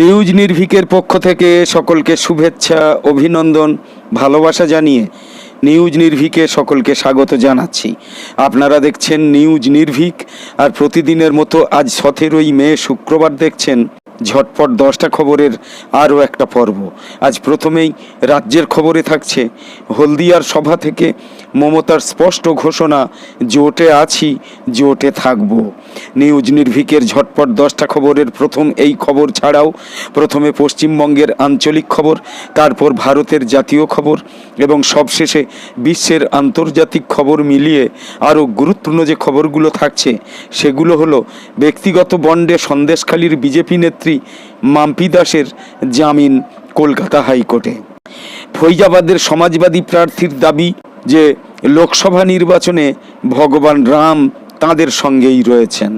News নির্ভিকের পক্ষ থেকে সকলকে শুভেচ্ছা, অভিনন্দন, ভালোবাসা জানিয়ে নিউজ নির্ভিকে সকলকে স্বাগত জানাচ্ছি। আপনারা দেখছেন নিউজ নির্ভিক আর প্রতিদিনের মতো আজ সতেরোই মে শুক্রবার দেখছেন ঝটপট দশটা খবরের আরও একটা পর্ব। আজ প্রথমেই রাজ্যের খবরে থাকছে, হলদিয়ার সভা থেকে মমতার স্পষ্ট ঘোষণা, জোটে আছি, জোটে থাকব। নিউজ নির্ভিকের ঝটপট দশটা খবরের প্রথম এই খবর ছাড়াও প্রথমে পশ্চিমবঙ্গের আঞ্চলিক খবর, তারপর ভারতের জাতীয় খবর এবং সবশেষে বিশ্বের আন্তর্জাতিক খবর মিলিয়ে আরও গুরুত্বপূর্ণ যে খবরগুলো থাকছে, সেগুলো হলো ব্যক্তিগত বন্ডে সন্দেশখালীর বিজেপি নেত্রী মাম্পি দাসের জামিন কলকাতা হাইকোর্টে। ফৈজাবাদের সমাজবাদী প্রার্থীর দাবি যে লোকসভা নির্বাচনে ভগবান রাম তাদের সঙ্গেই রয়েছেন।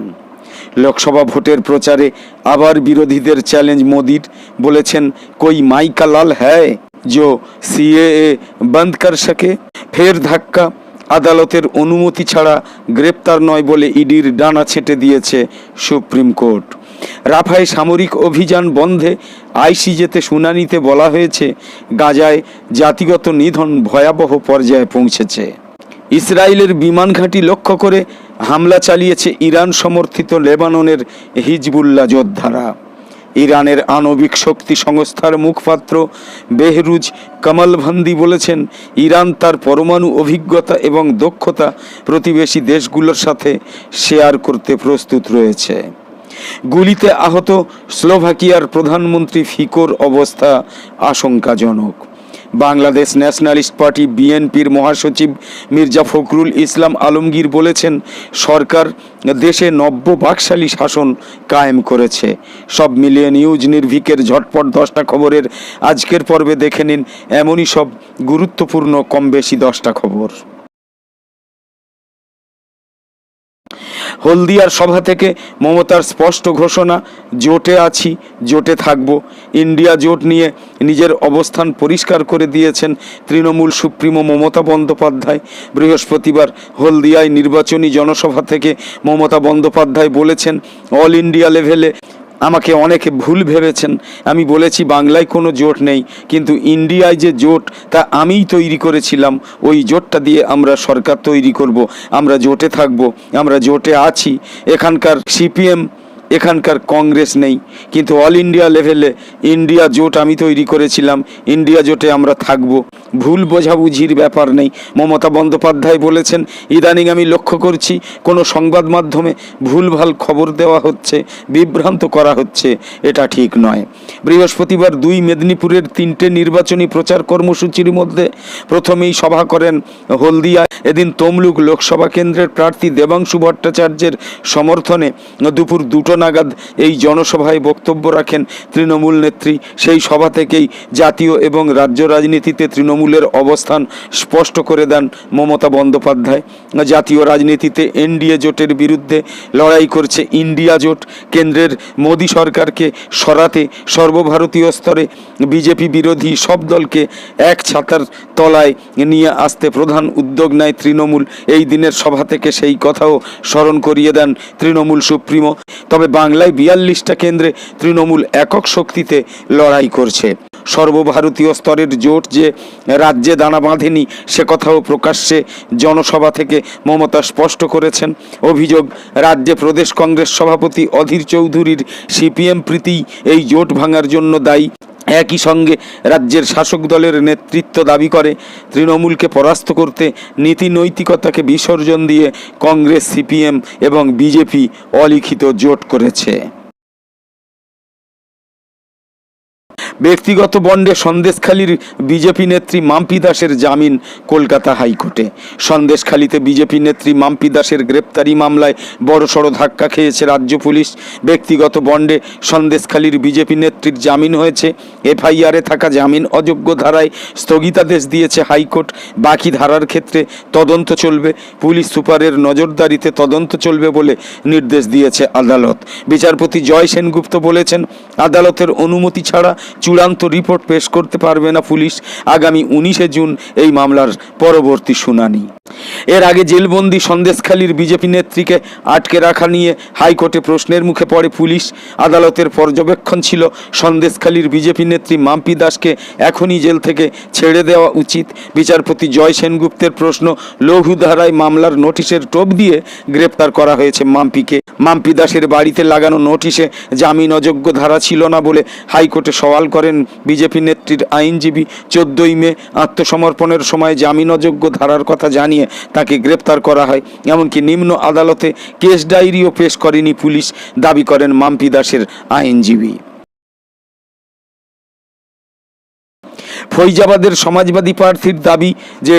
লোকসভা ভোটের প্রচারে আবার বিরোধীদের চ্যালেঞ্জ মোদির, বলেছেন, কই মাইকা লাল হ্যায় जो সিএএ বন্ধ কর সকে। ফের ধাক্কা, আদালতের অনুমতি ছাড়া গ্রেপ্তার নয় বলে ইডির ডানা ছেটে দিয়েছে সুপ্রিম কোর্ট। রাফায় সামরিক অভিযান বন্ধে আইসিজেতে শুনানিতে বলা হয়েছে, গাজায় জাতিগত নিধন ভয়াবহ পর্যায়ে পৌঁছেছে। ইসরায়েলের বিমান ঘাঁটি লক্ষ্য করে হামলা চালিয়েছে ইরান সমর্থিত লেবাননের হিজবুল্লাহ যোদ্ধারা। ইরানের আণবিক শক্তি সংস্থার মুখপাত্র বেহরুজ কামালভান্দি বলেছেন, ইরান তার পরমাণু অভিজ্ঞতা এবং দক্ষতা প্রতিবেশী দেশগুলোর সাথে শেয়ার করতে প্রস্তুত রয়েছে। গুলিতে আহত স্লোভাকিয়ার প্রধানমন্ত্রী ফিকোর অবস্থা আশঙ্কাজনক। বাংলাদেশ ন্যাশনালিস্ট পার্টি বিএনপির মহাসচিব মির্জা ফখরুল ইসলাম আলমগীর বলেছেন, সরকার দেশে নব্য বাকশালী শাসন কায়েম করেছে। সব মিলিয়ে নিউজ নির্ভিকের ঝটপট দশটা খবরের আজকের পর্বে দেখে নিন, এমনই সব গুরুত্বপূর্ণ কম বেশি দশটা খবর। হলদিয়ার সভা থেকে মমতার স্পষ্ট ঘোষণা, জোটে আছি, জোটে থাকব। ইন্ডিয়া জোট নিয়ে নিজের অবস্থান পরিষ্কার করে দিয়েছেন তৃণমূল সুপ্রিমো মমতা বন্দ্যোপাধ্যায়। বৃহস্পতিবার হলদিয়ায় নির্বাচনী জনসভা থেকে মমতা বন্দ্যোপাধ্যায় বলেছেন, অল ইন্ডিয়া লেভেলে আমাকে অনেকে ভুল ভেবেছেন। আমি বলেছি, বাংলায় কোনো জোট নেই, কিন্তু ইন্ডিয়ায় যে জোট, তা আমিই তৈরি করেছিলাম। ওই জোটটা দিয়ে আমরা সরকার তৈরি করব। আমরা জোটে থাকব, আমরা জোটে আছি। এখানকার সিপিএম এখানকার কংগ্রেস নেই। কিন্তু অল ইন্ডিয়া লেভেলে ইন্ডিয়া জোট আমি তৈরি করেছিলাম। ইন্ডিয়া জোটে আমরা থাকব। ভুল বোঝাবুঝির ব্যাপার নেই। মমতা বন্দ্যোপাধ্যায় বলেছেন, ইদানিং আমি লক্ষ্য করছি, কোনো সংবাদ মাধ্যমে ভুলভাল খবর দেওয়া হচ্ছে, বিভ্রান্ত করা হচ্ছে। এটা ঠিক নয়। বৃহস্পতিবার দুই মেদিনীপুরের তিনটে নির্বাচনী প্রচার কর্মসূচির মধ্যে প্রথমেই সভা করেন হলদিয়া। এদিন তমলুক লোকসভা কেন্দ্রের প্রার্থী দেবাংশু ভট্টাচার্যের সমর্থনে দুপুর দুটো নাগাদ এই জনসভায় বক্তব্য রাখেন তৃণমূল নেত্রী। সেই সভা থেকেই জাতীয় এবং রাজ্য রাজনীতিতে তৃণমূলের অবস্থান স্পষ্ট করে দেন মমতা বন্দ্যোপাধ্যায়। জাতীয় রাজনীতিতে এনডিএ জোটের বিরুদ্ধে লড়াই করছে ইন্ডিয়া জোট। কেন্দ্রের মোদী সরকারকে সরাতে সর্বভারতীয় স্তরে বিজেপি বিরোধী সব দলকে এক ছাতার তলায় নিয়ে আসতে প্রধান উদ্যোগ নেয় তৃণমূল। এই দিনের সভা থেকে সেই কথাও স্মরণ করিয়ে দেন তৃণমূল সুপ্রিমো। তবে বাংলায় বিয়াল্লিশটা কেন্দ্রে তৃণমূল একক শক্তিতে লড়াই করছে। সর্বভারতীয় স্তরের জোট যে রাজ্যে দানা বাঁধেনি, সে কথাও প্রকাশ্যে জনসভা থেকে মমতা স্পষ্ট করেছেন। অভিযোগ, রাজ্যে প্রদেশ কংগ্রেস সভাপতি অধীর চৌধুরীর সিপিএম প্রীতি এই জোট ভাঙার জন্য দায়ী। একই সঙ্গে রাজ্যের শাসক দলের নেতৃত্ব দাবি করে, তৃণমূলকে পরাস্ত করতে নীতি নৈতিকতাকে বিসর্জন দিয়ে কংগ্রেস, সিপিএম এবং বিজেপি অলিখিত জোট করেছে। ব্যক্তিগত বন্ডে সন্দেশখালীর বিজেপি নেত্রী মাম্পি দাসের জামিন কলকাতা হাইকোর্টে। সন্দেশখালীতে বিজেপি নেত্রী মাম্পি দাসের গ্রেপ্তারি মামলায় বড়সড় ধাক্কা খেয়েছে রাজ্য পুলিশ। ব্যক্তিগত বন্ডে সন্দেশখালীর বিজেপি নেত্রীর জামিন হয়েছে। এফআইআরে থাকা জামিন অযোগ্য ধারায় স্থগিতাদেশ দিয়েছে হাইকোর্ট। বাকি ধারার ক্ষেত্রে তদন্ত চলবে। পুলিশ সুপারের নজরদারিতে তদন্ত চলবে বলে নির্দেশ দিয়েছে আদালত। বিচারপতি জয় সেনগুপ্ত বলেছেন, আদালতের অনুমতি ছাড়া চূড়ান্ত রিপোর্ট পেশ করতে পারবে না পুলিশ আগামী উনিশে জুন এই মামলার পরবর্তী শুনানি। এর আগে জেলবন্দি সন্দেশখালীর বিজেপি নেত্রীকে আটকে রাখা নিয়ে হাইকোর্টে প্রশ্নের মুখে পড়ে পুলিশ। আদালতের পর্যবেক্ষণ ছিল সন্দেশখালীর বিজেপি নেত্রী মাম্পি দাসকে এখনই জেল থেকে ছেড়ে দেওয়া উচিত। বিচারপতি জয় সেনগুপ্তের প্রশ্ন লঘু ধারায় মামলার নোটিশের টোপ দিয়ে গ্রেপ্তার করা হয়েছে মাম্পিকে। মাম্পি দাসের বাড়িতে লাগানো নোটিশে জামিন অযোগ্য ধারা ছিল না বলে হাইকোর্টে সওয়াল করেন বিজেপি নেত্রীর আইনজীবী চোদ্দই মে আত্মসমর্পণের সময় জামিন অযোগ্য ধারার কথা জানিয়ে তাকে গ্রেপ্তার করা হয়। এমনকি নিম্ন আদালতে কেস ডায়েরিও পেশ করেনি পুলিশ, দাবি করেন মাম্পি দাসের আইনজীবী। ফৈজাবাদের সমাজবাদী প্রার্থীর দাবি যে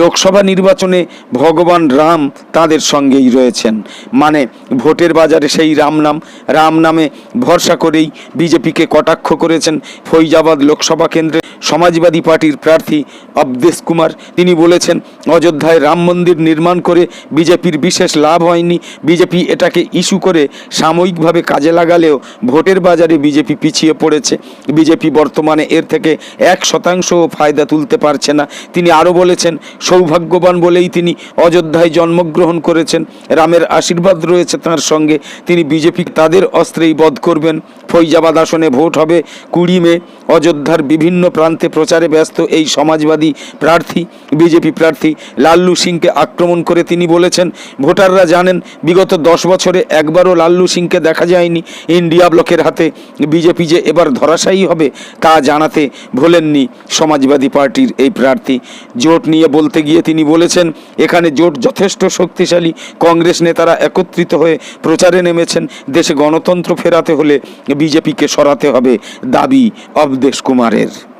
লোকসভা নির্বাচনে ভগবান রাম তাদের সঙ্গেই রয়েছেন। মানে ভোটের বাজারে সেই রাম নাম, রাম নামে ভরসা করেই বিজেপিকে কটাক্ষ করেছেন ফৈজাবাদ লোকসভা কেন্দ্রে। সমাজবাদী পার্টির প্রার্থী অবদেশ কুমার। তিনি বলেছেন, অযোধ্যায় রাম মন্দির নির্মাণ করে বিজেপির বিশেষ লাভ হয়নি। বিজেপি এটাকে ইস্যু করে সাময়িকভাবে কাজে লাগালেও ভোটের বাজারে বিজেপি পিছিয়ে পড়েছে। বিজেপি বর্তমানে এর থেকে এক শতাংশ ফায়দা তুলতে পারছে না। তিনি আরও বলেছেন, সৌভাগ্যবান বলেই তিনি অযোধ্যায় জন্মগ্রহণ করেছেন। রামের আশীর্বাদ রয়েছে তার সঙ্গে। তিনি বিজেপি তাদের অস্ত্রেই বধ করবেন। ফৈজাবাদ আসনে ভোট হবে কুড়ি মে। অযোধ্যার বিভিন্ন প্রান্তে প্রচারে ব্যস্ত এই সমাজবাদী প্রার্থী, বিজেপি প্রার্থী লাল্লু সিংকে আক্রমণ করে তিনি বলেছেন, ভোটাররা জানেন বিগত দশ বছরে একবারও লাল্লু সিংকে দেখা যায়নি। ইন্ডিয়া ব্লকের হাতে বিজেপি যে এবার ধরাশায়ী হবে তা জানাতে ভোলেননি সমাজবাদী পার্টির এই প্রার্থী। জোট নিয়ে বলতে গিয়ে তিনি বলেছেন, এখানে জোট যথেষ্ট শক্তিশালী। কংগ্রেস নেতারা একত্রিত হয়ে প্রচারে নেমেছেন। দেশে গণতন্ত্র ফেরাতে হলে বিজেপিকে সরাতে হবে দাবি অবদেশ কুমারের।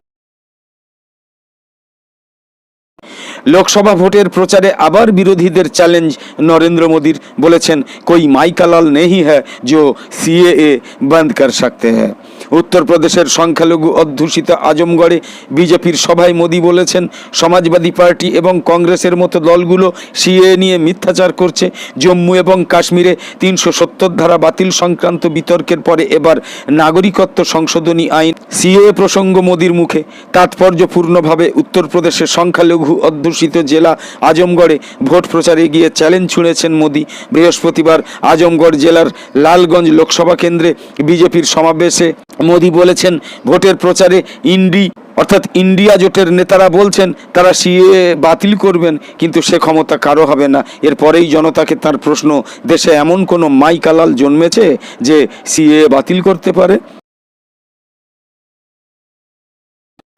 লোকসভা ভোটের প্রচারে আবার বিরোধীদের চ্যালেঞ্জ নরেন্দ্র মোদীর বলেছেন কই মাইকালাল নেহি হ্যাঁ जो সিএএ বন্ধ কর सकते हैं উত্তরপ্রদেশের সংখ্যালঘু অধ্যুষিত আজমগড়ে বিজেপির সভায় মোদী বলেছেন, সমাজবাদী পার্টি এবং কংগ্রেসের মতো দলগুলো সিএ নিয়ে মিথ্যাচার করছে। জম্মু এবং কাশ্মীরে তিনশো সত্তর ধারা বাতিল সংক্রান্ত বিতর্কের পরে এবার নাগরিকত্ব সংশোধনী আইন সিএ প্রসঙ্গ মোদীর মুখে। তাৎপর্যপূর্ণভাবে উত্তরপ্রদেশের সংখ্যালঘু অধ্যুষিত জেলা আজমগড়ে ভোট প্রচারে গিয়ে চ্যালেঞ্জ ছুঁড়েছেন মোদী। বৃহস্পতিবার আজমগড় জেলার লালগঞ্জ লোকসভা কেন্দ্রে বিজেপির সমাবেশে মোদী বলেছেন ভোটের প্রচারে ইন্ডি অর্থাৎ ইন্ডিয়া জোটের নেতারা বলছেন, তারা সিএ বাতিল করবেন, কিন্তু সে ক্ষমতা কারও হবে না। এরপরেই জনতাকে তার প্রশ্ন, দেশে এমন কোনো মাইকালাল জন্মেছে যে সিএ বাতিল করতে পারে?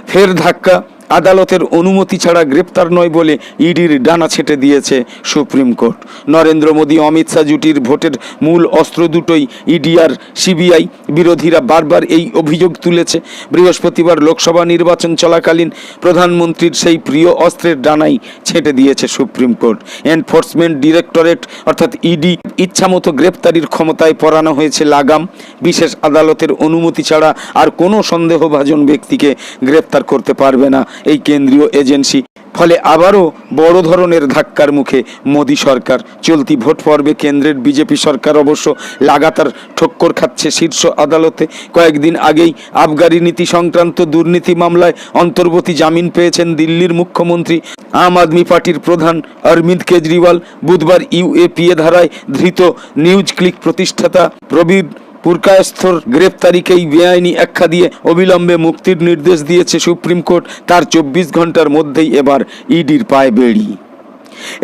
ফের ধাক্কা আদালতের অনুমতি ছাড়া গ্রেপ্তার নয় বলে ইডির ডানা ছেটে দিয়েছে সুপ্রিম কোর্ট। নরেন্দ্র মোদী, অমিত শাহ জুটির ভোটের মূল অস্ত্র দুটোই ইডি আর সিবিআই বিরোধীরা বারবার এই অভিযোগ তুলেছে। বৃহস্পতিবার লোকসভা নির্বাচন চলাকালীন প্রধানমন্ত্রীর সেই প্রিয় অস্ত্রের ডানাই ছেটে দিয়েছে সুপ্রিম কোর্ট। এনফোর্সমেন্ট ডিরেক্টরেট অর্থাৎ ইডি ইচ্ছামতো গ্রেপ্তারির ক্ষমতায় পড়ানো হয়েছে লাগাম। বিশেষ আদালতের অনুমতি ছাড়া আর কোনো সন্দেহভাজন ব্যক্তিকে গ্রেপ্তার করতে পারবে না। এই কেন্দ্রীয় এজেন্সি। ফলে আবারও বড় ধরনের ধাক্কার মুখে মোদী সরকার। চলতি ভোট পর্বে কেন্দ্রের বিজেপি সরকার অবশ্য লাগাতার ঠক্কর খাচ্ছে শীর্ষ আদালতে। কয়েকদিন আগেই আবগারি নীতি সংক্রান্ত দুর্নীতি মামলায় অন্তর্বর্তী জামিন পেয়েছেন দিল্লির মুখ্যমন্ত্রী। আম আদমি পার্টির প্রধান অরবিন্দ কেজরিওয়াল। বুধবার ইউএপিএ ধারায় ধৃত নিউজ ক্লিক প্রতিষ্ঠাতা প্রবীর পুরকায়স্থর গ্রেপ্তারিকেই বেআইনি আখ্যা দিয়ে অবিলম্বে মুক্তির নির্দেশ দিয়েছে সুপ্রিম কোর্ট। তার চব্বিশ ঘণ্টার মধ্যেই এবার ইডির পায়ে বেড়ি।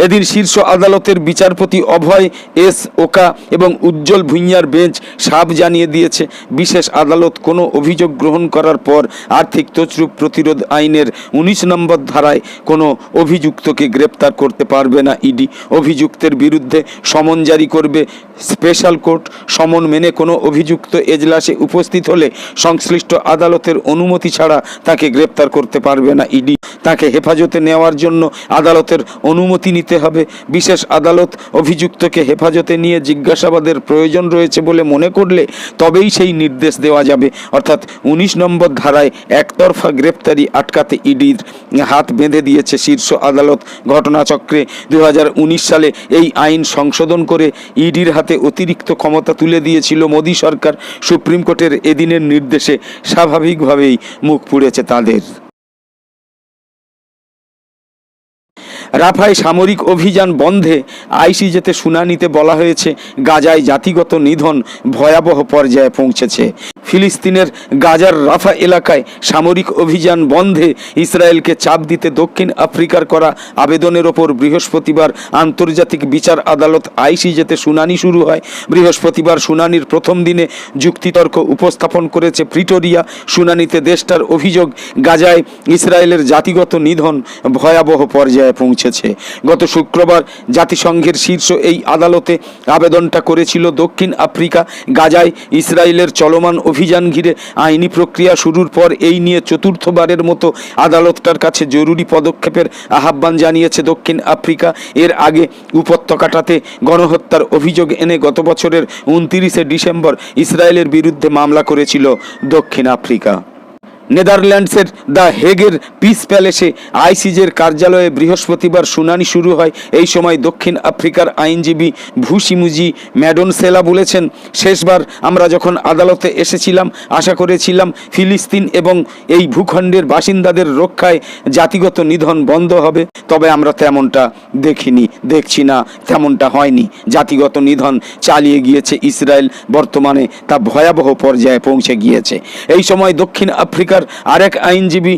এদিন শীর্ষ আদালতের বিচারপতি অভয় এস ওকা এবং উজ্জ্বল ভুঁইয়ার বেঞ্চ সাপ জানিয়ে দিয়েছে, বিশেষ আদালত কোনো অভিযোগ গ্রহণ করার পর আর্থিক তছরূপ প্রতিরোধ আইনের উনিশ নম্বর ধারায় কোনো অভিযুক্তকে গ্রেপ্তার করতে পারবে না ইডি। অভিযুক্তের বিরুদ্ধে সমন জারি করবে স্পেশাল কোর্ট। সমন মেনে কোনো অভিযুক্ত এজলাসে উপস্থিত হলে সংশ্লিষ্ট আদালতের অনুমতি ছাড়া তাকে গ্রেপ্তার করতে পারবে না ইডি। তাকে হেফাজতে নেওয়ার জন্য আদালতের অনুমতি নিতে হবে। বিশেষ আদালত অভিযুক্তকে হেফাজতে নিয়ে জিজ্ঞাসাবাদের প্রয়োজন রয়েছে বলে মনে করলে তবেই সেই নির্দেশ দেওয়া যাবে। অর্থাৎ উনিশ নম্বর ধারায় একতরফা গ্রেপ্তারি আটকাতে ইডির হাত বেঁধে দিয়েছে শীর্ষ আদালত। ঘটনাচক্রে দু হাজার উনিশ সালে এই আইন সংশোধন করে ইডির হাতে অতিরিক্ত ক্ষমতা তুলে দিয়েছিল মোদী সরকার। সুপ্রিম কোর্টের এদিনের নির্দেশে স্বাভাবিকভাবেই মুখ পুড়েছে তাদের। রাফায় সামরিক অভিযান বন্ধে আইসিজেতে শুনানিতে বলা হয়েছে, গাজায় জাতিগত নিধন ভয়াবহ পর্যায়ে পৌঁছেছে। ফিলিস্তিনের গাজার রাফা এলাকায় সামরিক অভিযান বন্ধে ইসরায়েলকে চাপ দিতে দক্ষিণ আফ্রিকার করা আবেদনের ওপর বৃহস্পতিবার আন্তর্জাতিক বিচার আদালত আইসিজেতে শুনানি শুরু হয়। বৃহস্পতিবার শুনানির প্রথম দিনে যুক্তিতর্ক উপস্থাপন করেছে প্রিটোরিয়া। শুনানিতে দেশটার অভিযোগ, গাজায় ইসরায়েলের জাতিগত নিধন ভয়াবহ পর্যায়ে পৌঁছেছে গত শুক্রবার জাতিসংঘের শীর্ষ এই আদালতে আবেদনটা করেছিল দক্ষিণ আফ্রিকা, গাজায় ইসরায়েলের চলমান অভিযান ঘিরে। আইনি প্রক্রিয়া শুরুর পর এই নিয়ে চতুর্থবারের মতো আদালতটার কাছে জরুরি পদক্ষেপের আহ্বান জানিয়েছে দক্ষিণ আফ্রিকা। এর আগে উপত্যকাটাতে গণহত্যার অভিযোগ এনে গত বছরের উনতিরিশে ডিসেম্বর ইসরায়েলের বিরুদ্ধে মামলা করেছিল দক্ষিণ আফ্রিকা। নেদারল্যান্ডসের দ্য হেগের পিস প্যালেসে আইসিজের কার্যালয়ে বৃহস্পতিবার শুনানি শুরু হয়। এই সময় দক্ষিণ আফ্রিকার আইনজীবী ভুসিমুজি ম্যাডনসেলা বলেছেন, শেষবার আমরা যখন আদালতে এসেছিলাম, আশা করেছিলাম ফিলিস্তিন এবং এই ভূখণ্ডের বাসিন্দাদের রক্ষায় জাতিগত নিধন বন্ধ হবে, তবে আমরা তেমনটা দেখিনি, দেখছি না, তেমনটা হয়নি। জাতিগত নিধন চালিয়ে গিয়েছে ইসরায়েল, বর্তমানে তা ভয়াবহ পর্যায়ে পৌঁছে গিয়েছে। এই সময় দক্ষিণ আফ্রিকার আরেক আইনজীবী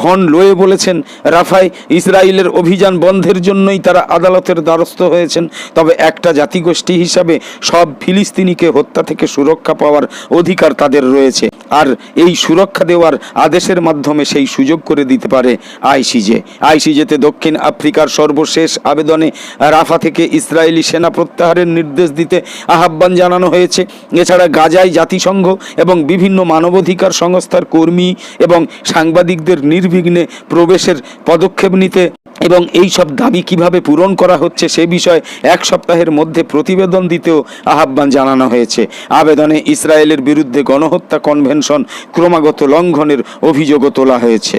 ভন লোয়ে বলেছেন রাফায় ইসরায়েলের অভিযান বন্ধের জন্যই তারা আদালতের দ্বারস্থ হয়েছেন, তবে একটা জাতিগোষ্ঠী হিসাবে সব ফিলিস্তিনিকে হত্যা থেকে সুরক্ষা পাওয়ার অধিকার তাদের রয়েছে, আর এই সুরক্ষা দেওয়ার আদেশের মাধ্যমে সেই সুযোগ করে দিতে পারে আইসিজে। আইসিজেতে দক্ষিণ আফ্রিকার সর্বশেষ আবেদনে রাফা থেকে ইসরায়েলি সেনা প্রত্যাহারের নির্দেশ দিতে আহ্বান জানানো হয়েছে। এছাড়া গাজায় জাতিসংঘ এবং বিভিন্ন মানবাধিকার সংস্থার কর্মী এবং সাংবাদিকদের নির্বিঘ্নে প্রবেশের পদক্ষেপ নিতে এবং এই সব দাবি কীভাবে পূরণ করা হচ্ছে সে বিষয়ে এক সপ্তাহের মধ্যে প্রতিবেদন দিতেও আহ্বান জানানো হয়েছে। আবেদনে ইসরায়েলের বিরুদ্ধে গণহত্যা কনভেনশন ক্রমাগত লঙ্ঘনের অভিযোগও তোলা হয়েছে।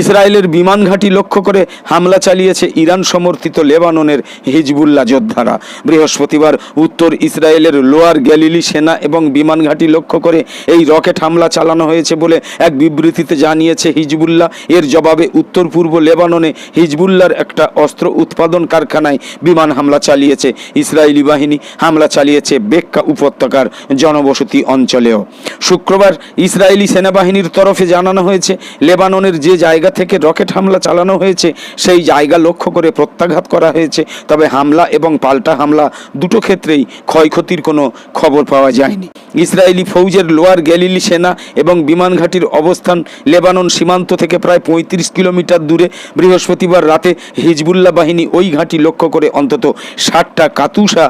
ইসরায়েলের বিমান ঘাঁটি লক্ষ্য করে হামলা চালিয়েছে ইরান সমর্থিত লেবাননের হিজবুল্লাহ যোদ্ধারা। বৃহস্পতিবার উত্তর ইসরায়েলের লোয়ার গ্যালিলি সেনা এবং বিমান ঘাঁটি লক্ষ্য করে এই রকেট হামলা চালানো হয়েছে বলে এক বিবৃতিতে জানিয়েছে হিজবুল্লাহ। এর জবাবে উত্তর পূর্ব লেবাননে হিজবুল্লাহর একটা অস্ত্র উৎপাদন কারখানায় বিমান হামলা চালিয়েছে। ইসরায়েলি বাহিনী হামলা চালিয়েছে বেক্কা উপত্যকার জনবসতি অঞ্চলেও। শুক্রবার ইসরায়েলি সেনাবাহিনীর তরফে জানানো হয়েছে, লেবাননের যে জায়গা থেকে রকেট হামলা চালানো হয়েছে, সেই জায়গা লক্ষ্য করে প্রত্যাঘাত করা হয়েছে। তবে হামলা এবং পাল্টা হামলা দুটো ক্ষেত্রেই ক্ষয়ক্ষতির কোনো খবর পাওয়া যায়নি। ইসরায়েলি ফৌজের লোয়ার গ্যালিলি সেনা এবং বিমান ঘাঁটির অবস্থান লেবানন সীমান্ত থেকে প্রায় পঁয়ত্রিশ কিলোমিটার দূরে বৃহস্পতিবার রাতে হিজবুল্লাহ বাহিনী ওই ঘাঁটি লক্ষ্য করে অন্তত ষাটটা কাতুসা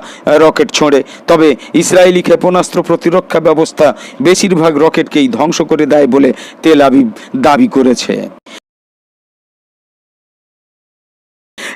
রকেট ছোঁড়ে। তবে ইসরায়েলি ক্ষেপণাস্ত্র প্রতিরক্ষা ব্যবস্থা বেশিরভাগ রকেটকেই ধ্বংস করে দেয় বলে তেল আবিব দাবি করেছে।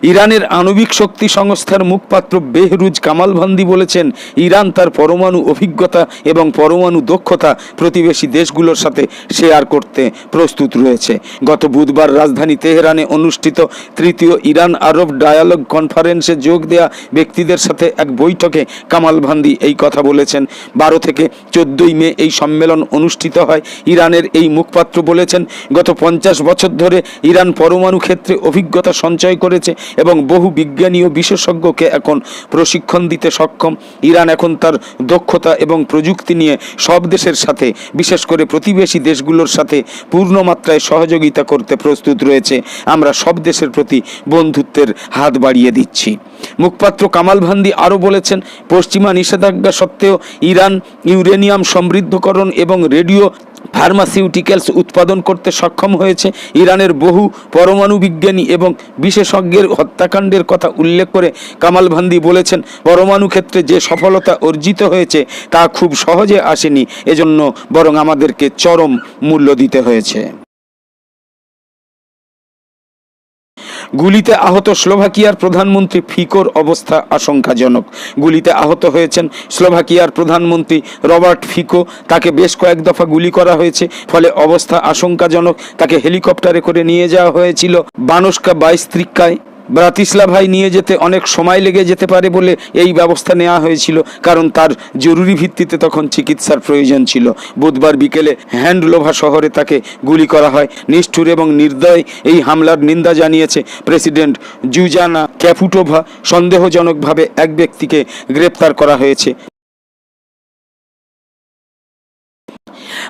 ইরানের আণবিক শক্তি সংস্থার মুখপাত্র বেহরুজ কামালভান্দি বলেছেন, ইরান তার পরমাণু অভিজ্ঞতা এবং পরমাণু দক্ষতা প্রতিবেশী দেশগুলোর সাথে শেয়ার করতে প্রস্তুত রয়েছে। গত বুধবার রাজধানী তেহরানে অনুষ্ঠিত তৃতীয় ইরান আরব ডায়ালগ কনফারেন্সে যোগ দেয়া ব্যক্তিদের সাথে এক বৈঠকে কামালভান্দি এই কথা বলেছেন। বারো থেকে চোদ্দই মে এই সম্মেলন অনুষ্ঠিত হয়। ইরানের এই মুখপাত্র বলেছেন, গত পঞ্চাশ বছর ধরে ইরান পরমাণু ক্ষেত্রে অভিজ্ঞতা সঞ্চয় করেছে এবং বহু বিজ্ঞানী ও বিশেষজ্ঞকে এখন প্রশিক্ষণ দিতে সক্ষম। ইরান এখন তার দক্ষতা এবং প্রযুক্তি নিয়ে সব দেশের সাথে, বিশেষ করে প্রতিবেশী দেশগুলোর সাথে পূর্ণ মাত্রায় সহযোগিতা করতে প্রস্তুত রয়েছে। আমরা সব দেশের প্রতি বন্ধুত্বের হাত বাড়িয়ে দিচ্ছি। মুখপাত্র কামাল ভান্দি আরও বলেছেন, পশ্চিমা নিষেধাজ্ঞা সত্ত্বেও ইরান ইউরেনিয়াম সমৃদ্ধকরণ এবং রেডিও ফার্মাসিউটিক্যালস উৎপাদন করতে সক্ষম হয়েছে। ইরানের বহু পরমাণু বিজ্ঞানী এবং বিশেষজ্ঞের হত্যাকাণ্ডের কথা উল্লেখ করে কামাল ভান্দি বলেছেন, পরমাণু ক্ষেত্রে যে সফলতা অর্জিত হয়েছে তা খুব সহজে আসেনি। এজন্য বরং আমাদেরকে চরম মূল্য দিতে হয়েছে। গুলিতে আহত স্লোভাকিয়ার প্রধানমন্ত্রী ফিকোর অবস্থা আশঙ্কাজনক। গুলিতে আহত হয়েছেন স্লোভাকিয়ার প্রধানমন্ত্রী রবার্ট ফিকো। তাকে বেশ কয়েক দফা গুলি করা হয়েছে, ফলে অবস্থা আশঙ্কাজনক। তাকে হেলিকপ্টারে করে নিয়ে যাওয়া হয়েছিল বানস্কা বাইস্ত্রিকায় ব্রাতিস্লাভায় নিয়ে যেতে অনেক সময় লেগে যেতে পারে বলে এই ব্যবস্থা নেওয়া হয়েছিল, কারণ তার জরুরি ভিত্তিতে তখন চিকিৎসার প্রয়োজন ছিল। বুধবার বিকেলে হ্যান্ডলোভা শহরে তাকে গুলি করা হয়। নিষ্ঠুর এবং নির্দয় এই হামলার নিন্দা জানিয়েছে প্রেসিডেন্ট জুজানা ক্যাফুটোভা সন্দেহজনকভাবে এক ব্যক্তিকে গ্রেপ্তার করা হয়েছে।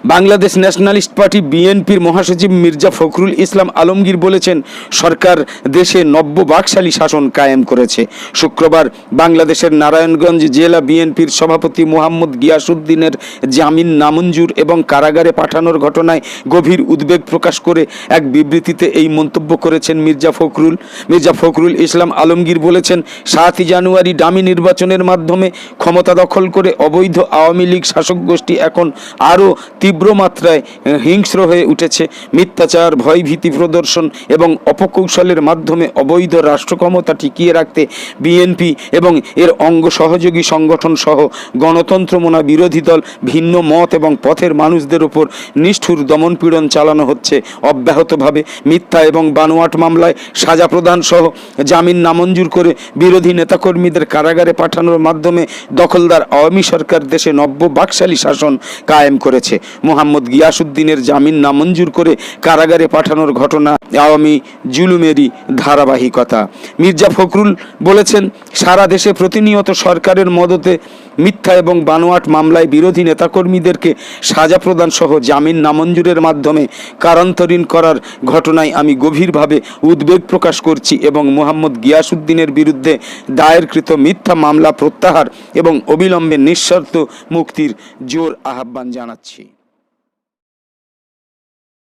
বাংলাদেশ ন্যাশনালিস্ট পার্টি বিএনপির মহাসচিব মির্জা ফখরুল ইসলাম আলমগীর বলেছেন, সরকার দেশে নব্য বাকশালী শাসন কায়েম করেছে। শুক্রবার বাংলাদেশের নারায়ণগঞ্জ জেলা বিএনপির সভাপতি মোহাম্মদ গিয়াসুদ্দিনের জামিন নামঞ্জুর এবং কারাগারে পাঠানোর ঘটনায় গভীর উদ্বেগ প্রকাশ করে এক বিবৃতিতে এই মন্তব্য করেছেন মির্জা ফখরুল। মির্জা ফখরুল ইসলাম আলমগীর বলেছেন, সাতই জানুয়ারি ডামি নির্বাচনের মাধ্যমে ক্ষমতা দখল করে অবৈধ আওয়ামী লীগ শাসক গোষ্ঠী এখন আরও তীব্র মাত্রায় হিংস্র হয়ে উঠেছে। মিথ্যাচার, ভয়ভীতি, প্রদর্শন এবং অপকৌশলের মাধ্যমে অবৈধ রাষ্ট্র ক্ষমতা টিকিয়ে রাখতে বিএনপি এবং এর অঙ্গ সহযোগী সংগঠন সহ গণতন্ত্রমনা বিরোধী দল ভিন্ন মত এবং পথের মানুষদের ওপর নিষ্ঠুর দমনপীড়ন চালানো হচ্ছে অব্যাহতভাবে। মিথ্যা এবং বানোয়াট মামলায় সাজা প্রদান সহ জামিন নামঞ্জুর করে বিরোধী নেতাকর্মীদের কারাগারে পাঠানোর মাধ্যমে দখলদার আওয়ামী সরকার দেশে নব্য বাকশালী শাসন কায়েম করেছে। মোহাম্মদ গিয়াসুদ্দিনের জামিন নামঞ্জুর করে কারাগারে পাঠানোর ঘটনা আওয়ামী জুলুমেরই ধারাবাহিকতা। মির্জা ফখরুল বলেছেন, সারা দেশে প্রতিনিয়ত সরকারের মদতে মিথ্যা এবং বানোয়াট মামলায় বিরোধী নেতাকর্মীদেরকে সাজা প্রদান সহ জামিন নামঞ্জুরের মাধ্যমে কারান্তরীণ করার ঘটনায় আমি গভীরভাবে উদ্বেগ প্রকাশ করছি এবং মোহাম্মদ গিয়াসুদ্দিনের বিরুদ্ধে দায়েরকৃত মিথ্যা মামলা প্রত্যাহার এবং অবিলম্বে নিঃশর্ত মুক্তির জোর আহ্বান জানাচ্ছি।